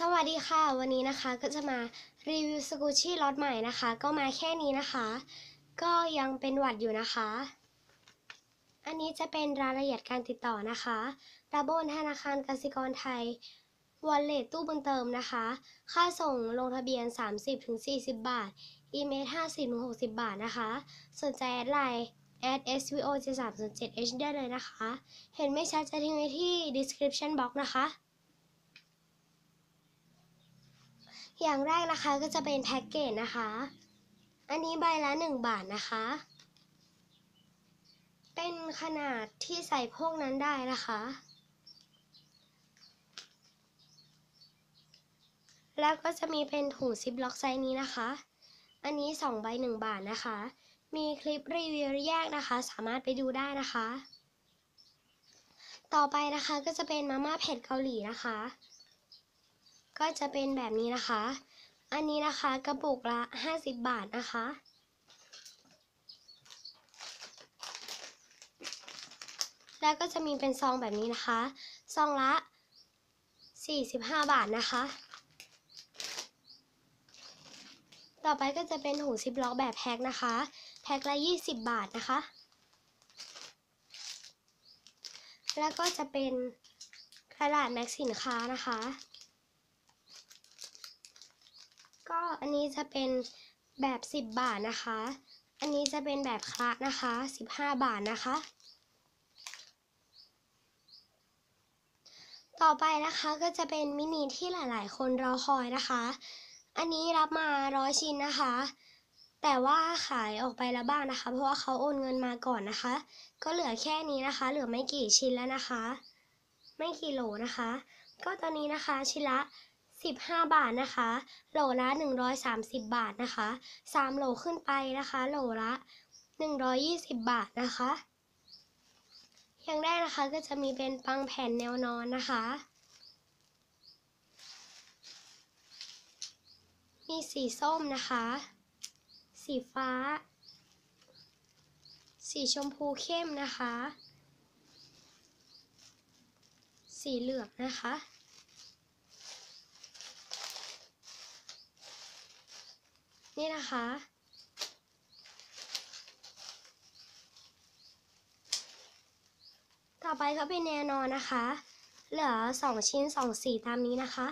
สวัสดีค่ะ วันนี้นะคะก็จะมารีวิวสกูชี่ล็อตใหม่นะคะ ก็มาแค่นี้นะคะ ก็ยังเป็นหวัดอยู่นะคะ อันนี้จะเป็นรายละเอียดการติดต่อนะคะระบบธนาคารกสิกรไทยวอลเล็ตตู้บุญเติมนะคะ ค่าส่งลงทะเบียน 30-40 บาท อีเมล50-60 บาทนะคะ สนใจแอดไลน์ at svo 7 h ได้เลยนะคะ เห็นไม่ชัดจะทิ้งไว้ที่ description box นะคะ อย่างแรกนะคะก็จะเป็นแพ็กเกจนะคะ อันนี้ใบละ 1 บาทนะคะ เป็นขนาดที่ใส่พวกนั้นได้นะคะ แล้วก็จะมีเป็นถุงซิปล็อกไซส์นี้นะคะ อันนี้ 2 ใบ 1 บาทนะคะ มีคลิปรีวิวแยกนะคะ สามารถไปดูได้นะคะ ต่อไปนะคะก็จะเป็นมาม่าเผ็ดเกาหลีนะคะ ก็จะเป็นแบบนี้นะคะ อันนี้นะคะกระปุกละ50 บาทนะคะ แล้วก็จะมีเป็นซองแบบนี้นะคะ ซองละ 45 บาทนะคะ ต่อไปก็จะเป็นถุงซิปล็อกแบบแพ็คนะคะ แพ็คละ 20 บาทนะคะ แล้วก็จะเป็นกระดาษแม็กสินค้านะคะ ก็อันนี้จะเป็นแบบ 10 บาทนะคะ อันนี้จะเป็นแบบคละนะคะ 15 บาทนะคะ ต่อไปนะคะก็จะเป็นมินิที่หลาย ๆ คนรอคอยนะคะ อันนี้รับมาร้อยชิ้นนะคะ แต่ว่าขายออกไปแล้วบ้างนะคะ เพราะว่าเขาโอนเงินมาก่อนนะคะ ก็เหลือแค่นี้นะคะ เหลือไม่กี่ชิ้นแล้วนะคะ ไม่กี่โหลนะคะ ก็ตอนนี้นะคะชิ้นละ 15 บาทนะคะ โหลละ 130 บาทนะคะ 3 โหลขึ้นไปนะคะ โหลละ 120 บาทนะคะ อย่างแรกนะคะก็จะมีเป็นปังแผ่นแนวนอนนะคะ มีสีส้มนะคะ สีฟ้า สีชมพูเข้มนะคะ สีเหลืองนะคะ นี่นะคะ ต่อไปก็เป็นแนวนอนนะคะ เหลือ2ชิ้น2สีตามนี้นะคะ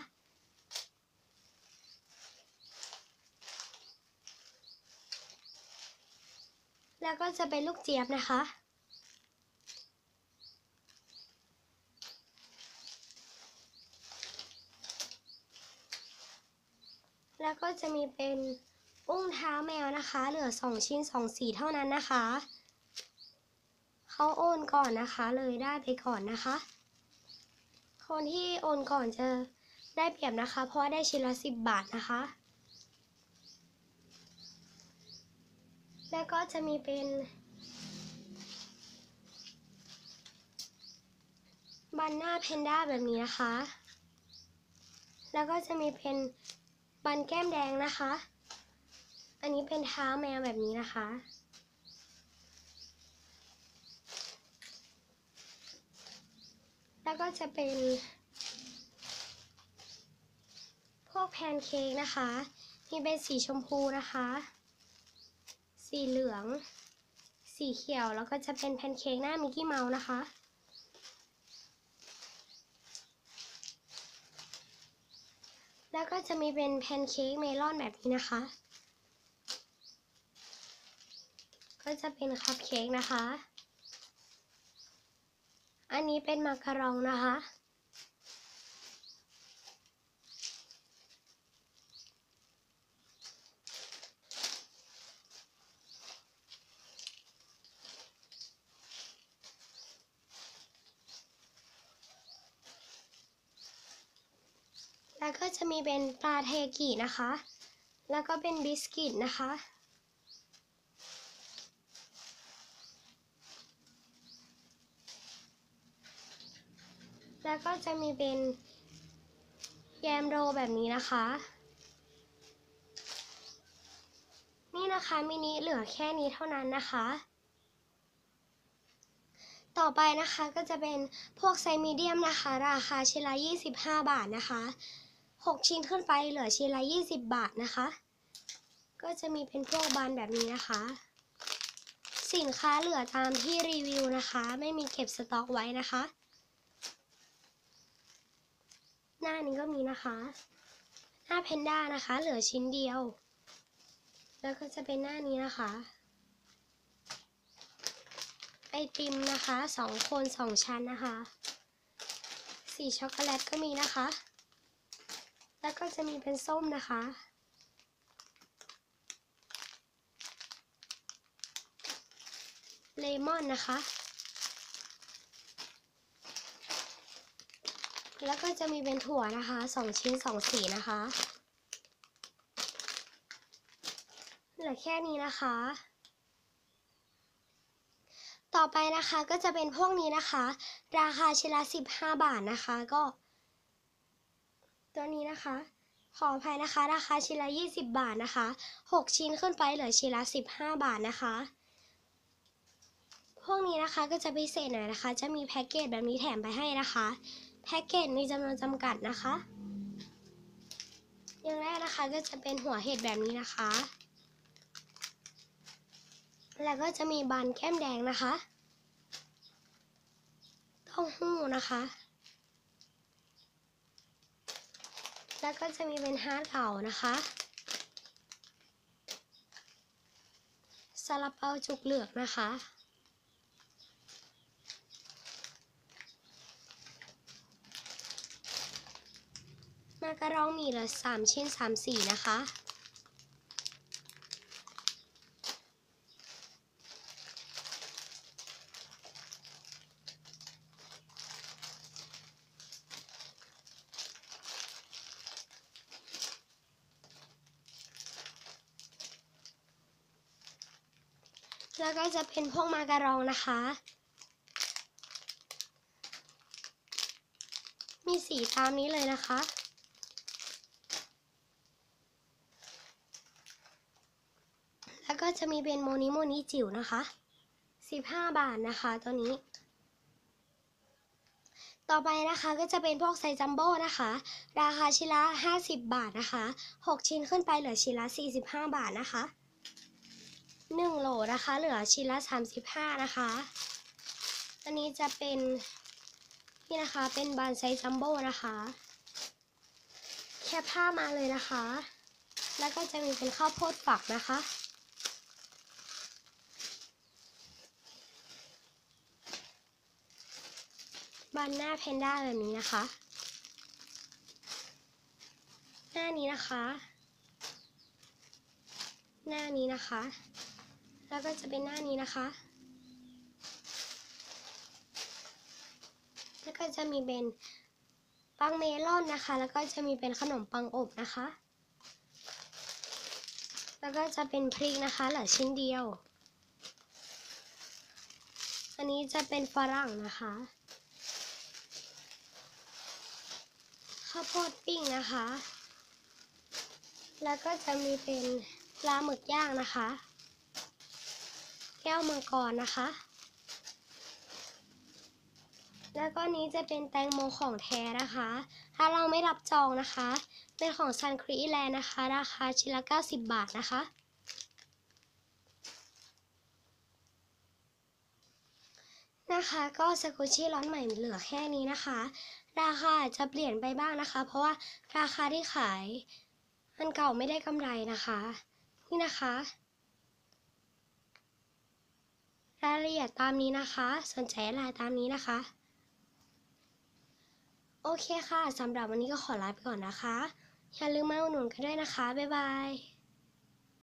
แล้วก็จะเป็นลูกเจี๊ยบนะคะ แล้วก็จะมีเป็น อุ้งเท้าแมวนะคะ เหลือ2ชิ้น2สีเท่านั้นนะคะเขาโอนก่อนนะคะ เลยได้ไปก่อนนะคะ คนที่โอนก่อนจะได้เปรียบนะคะ เพราะได้ชิ้นละ10บาทนะคะ แล้วก็จะมีเป็นบันหน้าเพนด้าแบบนี้นะคะ แล้วก็จะมีเป็นบันแก้มแดงนะคะ อันนี้เป็นเท้าแมวแบบนี้นะคะ แล้วก็จะเป็นพวกแพนเค้กนะคะ มีเป็นสีชมพูนะคะ สีเหลือง สีเขียว แล้วก็จะเป็นแพนเค้กหน้ามิกกี้เมาส์นะคะ แล้วก็จะมีเป็นแพนเค้กเมลอนแบบนี้นะคะ ก็จะเป็นคัพเค้กนะคะ อันนี้เป็นมาการองนะคะ แล้วก็จะมีเป็นปลาเทกินะคะ แล้วก็เป็นบิสกิตนะคะ แล้วก็จะมีเป็นแยมโรแบบนี้นะคะ นี่นะคะมินิเหลือแค่นี้เท่านั้นนะคะ ต่อไปนะคะก็จะเป็นพวกไซมีเดียมนะคะ ราคาชิ้นละ 25 บาทนะคะ 6 ชิ้นขึ้นไปเหลือชิ้นละ 20 บาทนะคะ ก็จะมีเป็นพวกบานแบบนี้นะคะ สินค้าเหลือตามที่รีวิวนะคะ ไม่มีเก็บสต็อกไว้นะคะ หน้านี้ก็มีนะคะ หน้าเพนด้านะคะ เหลือชิ้นเดียว แล้วก็จะเป็นหน้านี้นะคะ ไอติมนะคะสองคนสองชั้นนะคะ สีช็อกโกแลตก็มีนะคะ แล้วก็จะมีเป็นส้มนะคะเลมอนนะคะ แล้วก็จะมีเป็นถั่วนะคะสองชิ้นสองสีนะคะเหลือแค่นี้นะคะ ต่อไปนะคะก็จะเป็นพวกนี้นะคะ ราคาชิ้นละ15บาทนะคะก็ ตัวนี้นะคะ ขออภัยนะคะ ราคาชิ้นละ20บาทนะคะ6ชิ้นขึ้นไปเหลือชิ้นละ15บาทนะคะพวกนี้นะคะก็จะพิเศษหน่อยนะคะ จะมีแพ็กเกจแบบนี้แถมไปให้นะคะ แพ็กเกจมีจำนวนจำกัดนะคะ อย่างแรกนะคะก็จะเป็นหัวเห็ดแบบนี้นะคะ แล้วก็จะมีบานแก้มแดงนะคะเต้าหู้นะคะ แล้วก็จะมีเป็นฮาร์ดเก่านะคะซาลาเปาจุกเหลือกนะคะากระรองมีลือสามชิ้นสามสีนะคะ แล้วก็จะเป็นพวกมาการองนะคะมีสีตามนี้เลยนะคะ แล้วก็ จะมีเป็นโมนิโมนิจิ๋วนะคะ 15 บาทนะคะตัวนี้ ต่อไปนะคะก็จะเป็นพวกไซจัมโบ้นะคะ ราคาชิ้นละ 50 บาทนะคะ 6 ชิ้นขึ้นไปเหลือชิ้นละ 45 บาทนะคะ 1 โหลนะคะ เหลือชิ้นละ 35 นะคะ อันนี้จะเป็นนี่นะคะเป็นบานไซจัมโบ้นะคะแค่ผ้ามาเลยนะคะ แล้วก็จะมีเป็นข้าวโพดฝักนะคะ บานหน้าเพนด้าแบบนี้นะคะ หน้านี้นะคะ หน้านี้นะคะ แล้วก็จะเป็นหน้านี้นะคะ แล้วก็จะมีเป็นปังเมลอนนะคะ แล้วก็จะมีเป็นขนมปังอบนะคะ แล้วก็จะเป็นพริกนะคะเหลือชิ้นเดียว อันนี้จะเป็นฝรั่งนะคะ ข้าวโพดปิ้งนะคะ แล้วก็จะมีเป็นปลาหมึกย่างนะคะ แก้วมังกรนะคะ แล้วก็นี้จะเป็นแตงโมของแท้นะคะ ถ้าเราไม่รับจองนะคะ เป็นของซันครีแลนด์นะคะ ราคาชิ้นละ 90 บาทนะคะ นะคะ ก็สกุชี่ร้อนใหม่เหลือแค่นี้นะคะ ราคาจะเปลี่ยนไปบ้างนะคะ เพราะว่าราคาที่ขายอันเก่าไม่ได้กำไรนะคะ นี่นะคะ รายละเอียดตามนี้นะคะ สนใจอะไรตามนี้นะคะ โอเคค่ะสำหรับวันนี้ก็ขอลาไปก่อนนะคะ อย่าลืมมาอุดหนุนกันด้วยนะคะ บ๊ายบาย